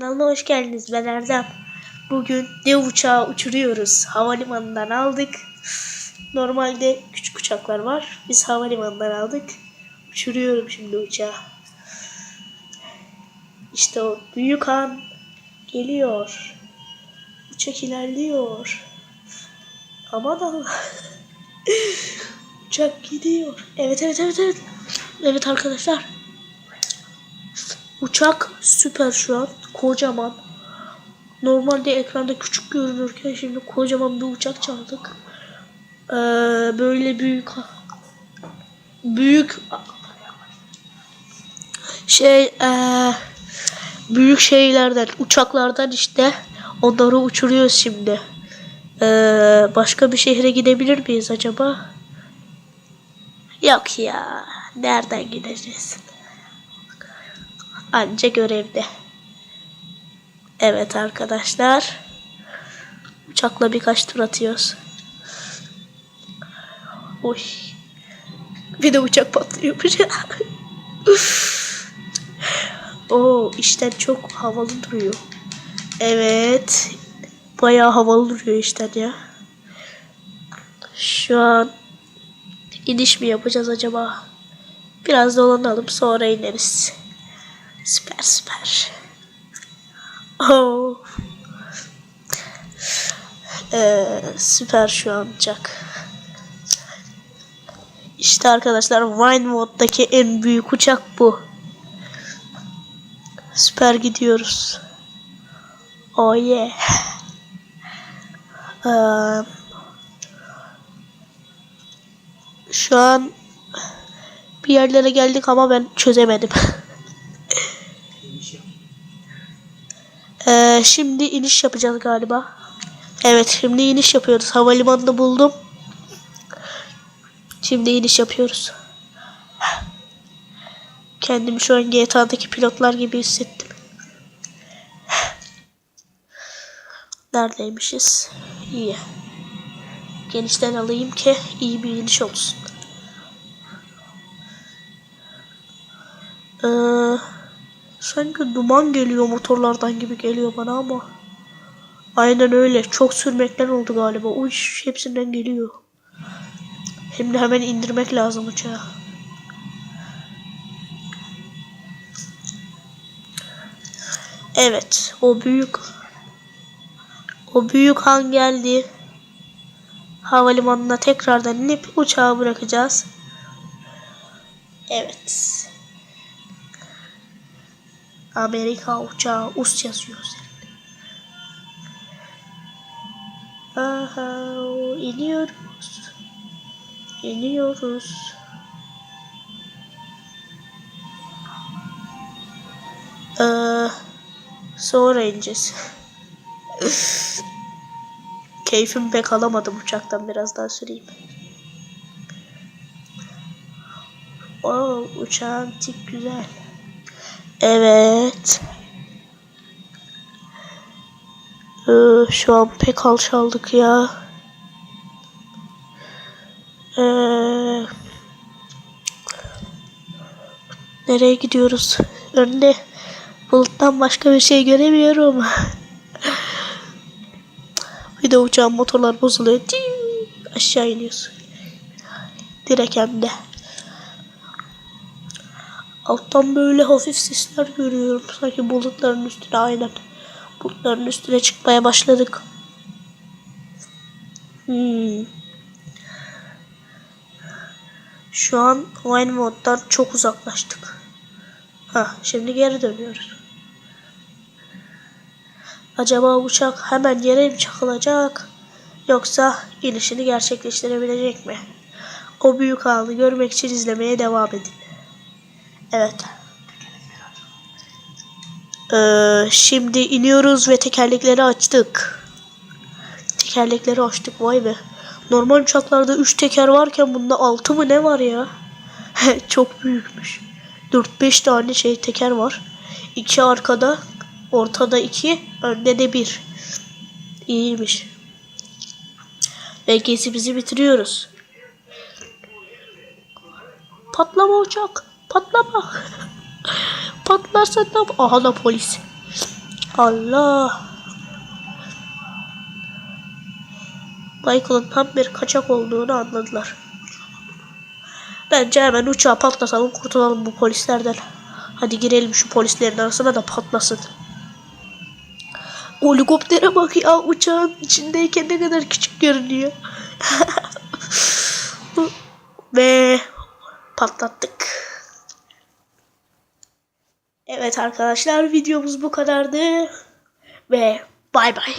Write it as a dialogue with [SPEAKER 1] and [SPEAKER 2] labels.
[SPEAKER 1] Kanalına hoş geldiniz. Ben Erdem. Bugün dev uçağı uçuruyoruz. Havalimanından aldık. Normalde küçük uçaklar var. Biz havalimanından aldık. Uçuruyorum şimdi uçağı. İşte o büyük an geliyor. Uçak ilerliyor. Aman Allah. Uçak gidiyor. Evet evet evet evet. Evet arkadaşlar. Uçak süper şu an. Kocaman. Normalde ekranda küçük görünürken şimdi kocaman bir uçak çaldık. Ee, böyle büyük büyük şey ee, büyük şeylerden uçaklardan işte onları uçuruyoruz şimdi. Ee, başka bir şehre gidebilir miyiz acaba? Yok ya. Nereden gideceğiz? Anca görevde. Evet arkadaşlar. Uçakla birkaç tur atıyoruz. Oy. Bir de uçak patlıyormuş. Oo, işten çok havalı duruyor. Evet. Bayağı havalı duruyor işten ya. Şu an iniş mi yapacağız acaba? Biraz dolanalım sonra ineriz. Süper süper. Oh. Ee, süper şu an uçak. İşte arkadaşlar Vinewood'daki en büyük uçak bu. Süper gidiyoruz. Oh yeah. Ee, şu an bir yerlere geldik ama ben çözemedim. Ee, şimdi iniş yapacağız galiba. Evet şimdi iniş yapıyoruz. Havalimanını buldum. Şimdi iniş yapıyoruz. Kendimi şu an GTA'daki pilotlar gibi hissettim. Neredeymişiz? İyi. Genişten alayım ki iyi bir iniş olsun. Eee Sanki duman geliyor motorlardan gibi geliyor bana ama. Aynen öyle. Çok sürmekten oldu galiba. Uş hepsinden geliyor. Şimdi hemen indirmek lazım uçağı. Evet. O büyük o büyük han geldi. Havalimanına tekrardan inip uçağı bırakacağız. Evet. Amerika uçağı us yazıyor üzerinde. Aha iniyoruz. İniyoruz. Ee, sonra ineceğiz. Keyfimi pek alamadım uçaktan biraz daha süreyim. Oo, uçağın tip güzel. Evet. Ee, şu an pek alçaldık ya. Ee, nereye gidiyoruz? Önde buluttan başka bir şey göremiyorum. bir de uçağın motorlar bozuluyor. Aşağı iniyoruz. Direkt hem de. Alttan böyle hafif sesler görüyorum. Sanki bulutların üstüne aynen. Bulutların üstüne çıkmaya başladık. Hmm. Şu an Wine moddan çok uzaklaştık. Ha, şimdi geri dönüyoruz. Acaba uçak hemen yere mi çakılacak? Yoksa inişini gerçekleştirebilecek mi? O büyük anı görmek için izlemeye devam edin. Evet. Ee, şimdi iniyoruz ve tekerlekleri açtık. Tekerlekleri açtık vay be. Normal uçaklarda 3 teker varken bunda 6 mı ne var ya? Çok büyükmüş. 4-5 tane şey teker var. 2 arkada, ortada 2, önde de 1. İyiymiş. Ve gezimizi bitiriyoruz. Patlama uçak. Patlama. Patlarsa da Aha da polis. Allah. Michael'ın tam bir kaçak olduğunu anladılar. Bence hemen uçağı patlatalım kurtulalım bu polislerden. Hadi girelim şu polislerin arasına da patlasın. O helikoptere bak ya uçağın içindeyken ne kadar küçük görünüyor. Ve patlattık. Evet arkadaşlar videomuz bu kadardı. Ve bay bay.